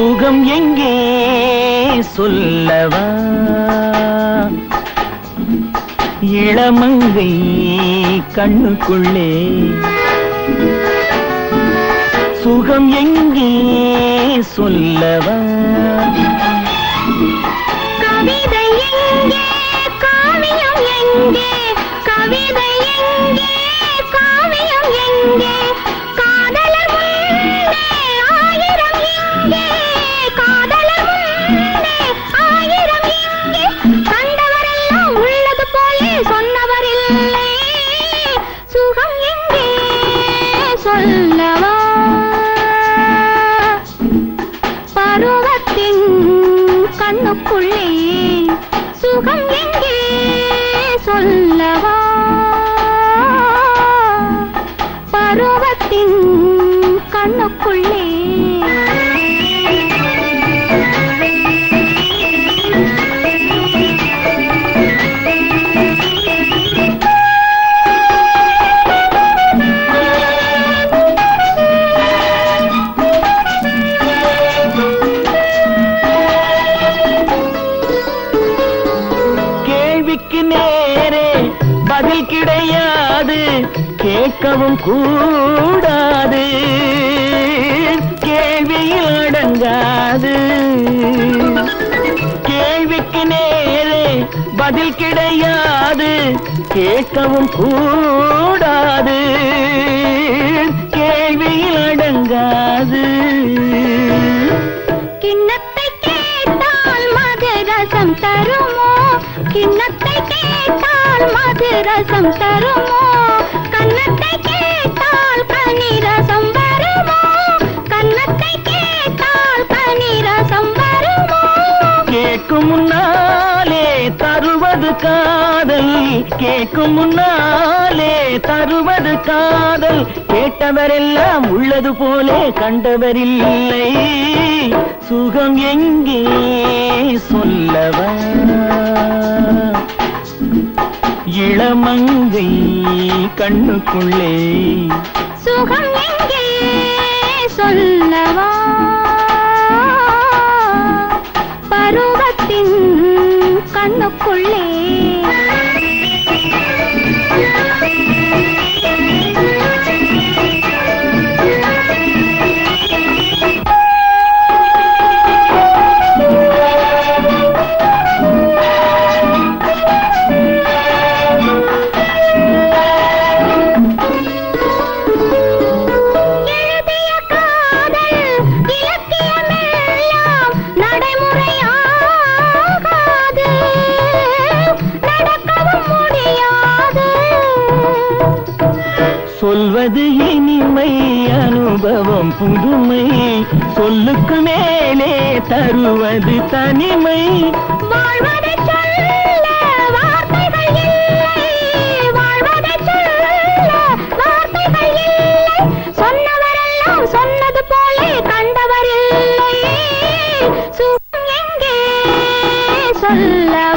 சுகம் எங்கே சொல்லவா? இளமங்கை கண்ணுக்குள்ளே. சுகம் எங்கே சொல்லவா? சொல்லவா? பருவத்தின் கண்ணுக்குள்ளே சுகம் எங்கே சொல்லவா? பருவத்தின் கண்ணுக்குள்ளே கிடையாது. கேட்கவும் கூடாது. கேள்வியில் அடங்காது. கேள்விக்கு நேரே பதில் கிடையாது. கேட்கவும் கூடாது. கேள்வியில் அடங்காது. கிண்ணத்தை கேட்டால் மதுரசம் தருமோ? கிண்ணத்தை கேட்டால் மது ரசம் தருமோ? கண்ணத்தை கேட்டால் கனி ரசம் வருமோ? கண்ணத்தை கேட்டால் கனி ரசம் வருமோ? கேட்கும் முன்னாலே தருவது காதல். கேட்கும் முன்னாலே தருவது காதல். கேட்டவரெல்லாம் உள்ளது போலே கண்டவரில்லை. சுகம் எங்கே? சொல்லவா? இளமங்கை கண்ணுக்குள்ளே. சுகம் எங்கே சொல்லவா? சொல்வது இனிமை அனுபவம் புதுமை. சொல்லுக்கு மேலே தருவது தனிமை. சொல்ல